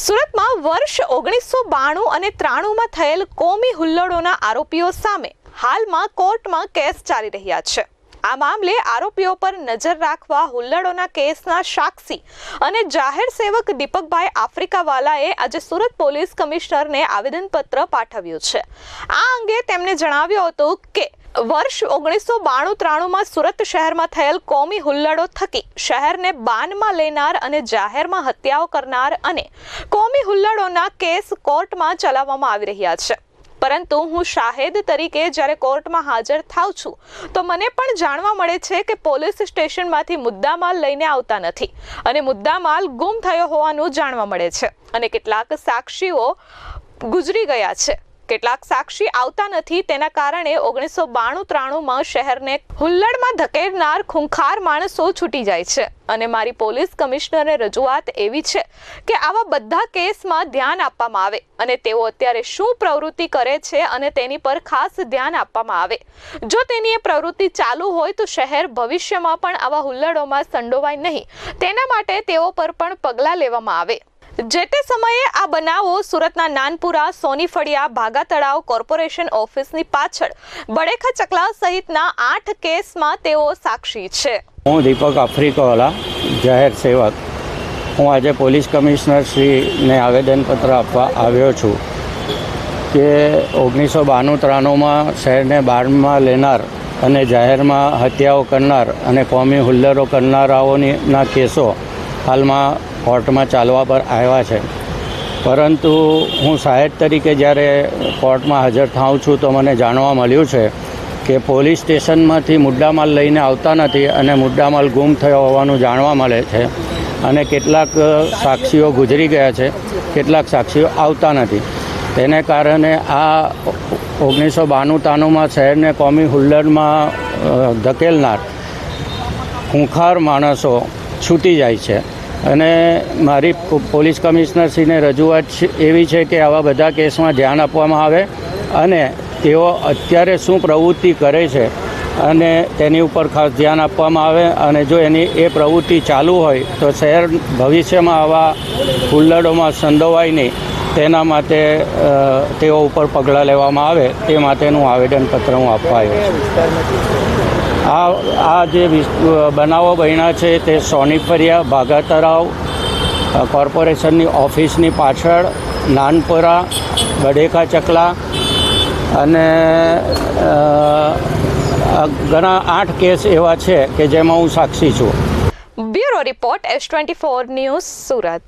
સુરતમાં વર્ષ ઓગણીસો બાણું અને ત્રાણુંમાં થયેલ કોમી હુલ્લડોના આરોપીઓ સામે હાલમાં કોર્ટમાં કેસ ચાલી રહ્યા છે. આ મામલે આરોપીઓ પર નજર રાખવા હુલ્લડોના કેસના સાક્ષી અને જાહેર સેવક દીપકભાઈ આફ્રિકાવાલાએ આજે સુરત પોલીસ કમિશનરને આવેદનપત્ર પાઠવ્યું છે. આ અંગે તેમણે જણાવ્યું હતું કે વર્ષ ઓગણીસો બાણું ત્રાણુંમાં સુરત શહેરમાં થયેલ કોમી હુલ્લડો થકી શહેરને બાનમાં લેનાર અને જાહેરમાં હત્યાઓ કરનાર અને કોમી હુલ્લડોના કેસ કોર્ટમાં ચલાવવામાં આવી રહ્યા છે. પરંતુ હું શાહેદ તરીકે જ્યારે કોર્ટમાં હાજર થાઉં છું, તો મને પણ જાણવા મળે છે કે પોલીસ સ્ટેશનમાંથી મુદ્દામાલ લઈને આવતા નથી અને મુદ્દામાલ ગુમ થયો હોવાનું જાણવા મળે છે અને કેટલાક સાક્ષીઓ ગુજરી ગયા છે. કેટલાક સાક્ષી આવતા નથી. તેના કારણે ઓગણીસો બાણું ત્રાણુંમાં શહેરને હુલ્લડમાં ધકેલનાર ખૂંખાર માણસો છૂટી જાય છે. અને મારી પોલીસ કમિશનરને રજૂઆત એવી છે કે આવા બધા કેસમાં ધ્યાન આપવામાં આવે અને તેઓ અત્યારે શું પ્રવૃત્તિ કરે છે અને તેની પર ખાસ ધ્યાન આપવામાં આવે. જો તેની એ પ્રવૃત્તિ ચાલુ હોય તો શહેર ભવિષ્યમાં પણ આવા હુલ્લડોમાં સંડોવાય નહીં. તેના માટે તેઓ પર પણ પગલાં લેવામાં આવે. જે તે સમયે આ બનાવો સુરતના નાનપુરા સોની ફળિયા ભાગા તળાવ કોર્પોરેશન ઓફિસની પાછળ બડેખા ચકલા સહિતના આઠ કેસમાં તેઓ સાક્ષી છે. હું દીપક આફ્રિકાવાલા, જાહેર સેવક. હું આજે પોલીસ કમિશનર શ્રીને આવેદનપત્ર આપવા આવ્યો છું કે ઓગણીસો બાણું ત્રાણુંમાં શહેરને બારમાં લેનાર અને જાહેરમાં હત્યાઓ કરનાર અને કોમી હુલ્લરો કરનારાઓની કેસો હાલમાં કોર્ટમાં ચાલવા પર આવ્યા છે. પરંતુ હું સાહેબ તરીકે જ્યારે કોર્ટમાં હાજર થાઉં છું તો મને જાણવા મળ્યું છે કે પોલીસ સ્ટેશનમાંથી મુદ્દામાલ લઈને આવતા નથી અને મુદ્દામાલ ગુમ થયો હોવાનું જાણવા મળે છે અને કેટલાક સાક્ષીઓ ગુજરી ગયા છે, કેટલાક સાક્ષીઓ આવતા નથી. તેને કારણે આ ઓગણીસો બાણું તાણુંમાં શહેરને કોમી હુલ્લડમાં ધકેલનાર, ખૂંખાર માણસો છૂટી જાય છે. અને મારી પોલીસ કમિશનરશ્રીને રજૂઆત એવી છે કે આવા બધા કેસમાં ધ્યાન આપવામાં આવે અને તેઓ અત્યારે શું પ્રવૃત્તિ કરે છે અને તેની ઉપર ખાસ ધ્યાન આપવામાં આવે અને જો એની, એ પ્રવૃત્તિ ચાલુ હોય તો શહેર ભવિષ્યમાં આવા હુલ્લડોમાં સંડોવાય નહીં. તેના માટે તેઓ ઉપર પગલાં લેવામાં આવે તે માટેનું આવેદનપત્ર હું આપવા આવ્યો છું. આ આ જે બનાવો બન્યા છે તે સોની ફરિયા ભાગા તળાવ કોર્પોરેશનની ઓફિસની પાછળ, નાનપુરા બડેકા ચકલા અને ઘણા આઠ કેસ એવા છે કે જેમાં હું સાક્ષી છું. Bureau report S twenty four news Surat.